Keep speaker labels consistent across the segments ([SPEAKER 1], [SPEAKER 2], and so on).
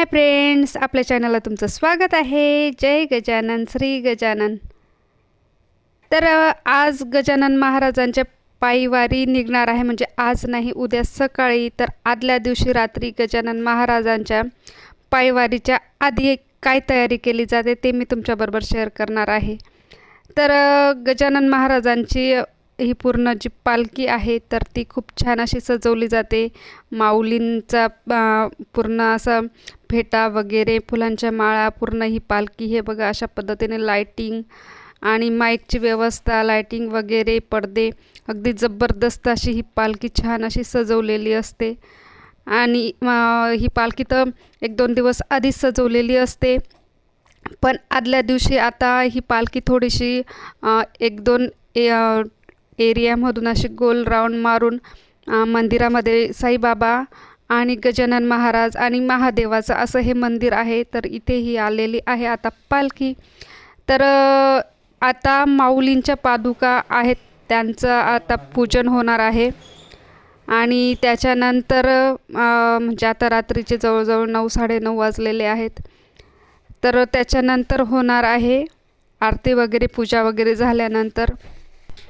[SPEAKER 1] Hi friends आपल्या चॅनलला तुमचं स्वागत आहे. जय गजानन श्री गजानन. तर आज गजानन महाराजांच्या पायीवारी निघणार आहे. म्हणजे आज नाही उद्या सकाळी. तर आदल्या दिवशी रात्री गजानन महाराजांच्या पायवारीच्या आधी एक काय तयारी केली जाते ते मी तुमच्याबरोबर शेअर करणार आहे. तर गजानन महाराजांची ही पूर्ण जी पालखी आहे तर ती खूप छान अशी सजवली जाते. माऊलींचा पूर्ण असा फेटा वगैरे फुलांच्या माळा पूर्ण ही पालखी हे बघा अशा पद्धतीने लायटिंग आणि माईकची व्यवस्था लायटिंग वगैरे पडदे अगदी जबरदस्त अशी ही पालखी छान अशी सजवलेली असते. आणि ही पालखी तर एक दोन दिवस आधीच सजवलेली असते. पण आदल्या दिवशी आता ही पालखी थोडीशी एक दोन ए एरियामधून अशी गोल राऊंड मारून मंदिरामध्ये साईबाबा आणि गजानन महाराज आणि महादेवाचं असं हे मंदिर आहे तर इथे ही आलेली आहे आता पालखी. तर आता माऊलींच्या पादुका आहेत त्यांचं आता पूजन होणार आहे. आणि त्याच्यानंतर म्हणजे आता रात्रीचे जवळजवळ नऊ साडेनऊ वाजलेले आहेत. तर त्याच्यानंतर होणार आहे आरती वगैरे पूजा वगैरे झाल्यानंतर.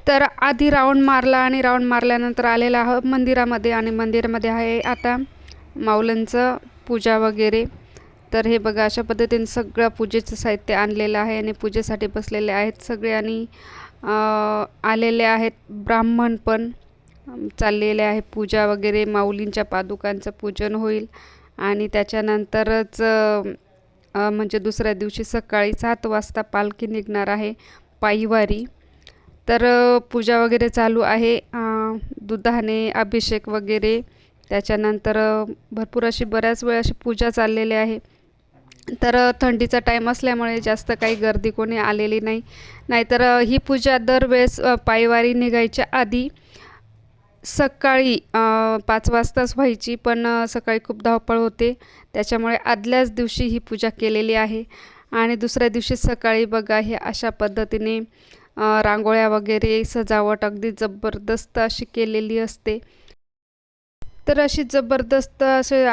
[SPEAKER 1] तर आधी राऊंड मारला आणि राऊंड मारल्यानंतर आलेला आहोत मंदिरामध्ये आणि मंदिरामध्ये आहे आता माऊलांचं पूजा वगैरे. तर हे बघा अशा पद्धतीने सगळं पूजेचं साहित्य आणलेलं आहे आणि पूजेसाठी बसलेले आहेत सगळे आणि आलेले आहेत ब्राह्मण पण. चाललेले आहे पूजा वगैरे माऊलींच्या पादुकांचं पूजन होईल आणि त्याच्यानंतरच म्हणजे दुसऱ्या दिवशी सकाळी सात वाजता पालखी निघणार आहे पायीवारी. तर पूजा वगैरे चालू आहे. दुधाने अभिषेक वगैरे. त्याच्यानंतर भरपूर अशी बऱ्याच वेळ अशी पूजा चाललेली आहे. तर थंडीचा टाईम असल्यामुळे जास्त काही गर्दी कोणी आलेली नाही. नाहीतर ही पूजा दरवेळेस पायवारी निघायच्या आधी सकाळी पाच वाजताच व्हायची पण सकाळी खूप धावपळ होते. त्याच्यामुळे आदल्याच दिवशी ही पूजा केलेली आहे. आणि दुसऱ्या दिवशी सकाळी बघा हे अशा पद्धतीने रांगोळ्या वगैरे सजावट अगदी जबरदस्त अशी केलेली असते. तर अशी जबरदस्त असे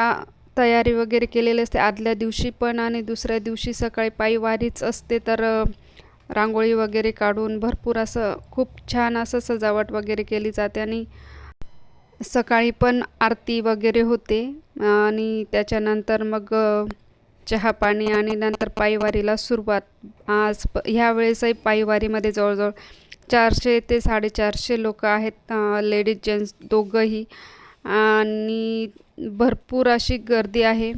[SPEAKER 1] तयारी वगैरे केलेली असते. आदल्या दिवशी पण आणि दुसऱ्या दिवशी सकाळी पायीवारीच असते. तर रांगोळी वगैरे काढून भरपूर असं खूप छान असं सजावट वगैरे केली जाते. आणि सकाळी पण आरती वगैरे होते. आणि त्याच्यानंतर मग चहा पाणी आणि नंतर पायवारीला सुरुवात. आज प ह्यावेळेसही जवळजवळ चारशे ते साडेचारशे लोक आहेत लेडीज जेंट्स दोघंही. आणि भरपूर अशी गर्दी आहे.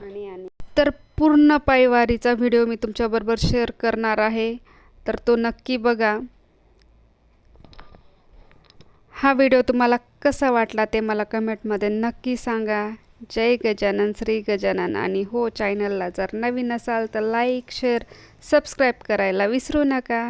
[SPEAKER 1] आणि आणि. तर पूर्ण पायवारीचा व्हिडिओ मी तुमच्याबरोबर शेअर करणार आहे. तर तो नक्की बघा. हा व्हिडिओ तुम्हाला कसा वाटला ते मला कमेंटमध्ये नक्की सांगा. जय गजानन श्री गजानन. आणि हो चॅनलला जर नवीन असाल तर लाईक शेअर सबस्क्राईब करायला विसरू नका.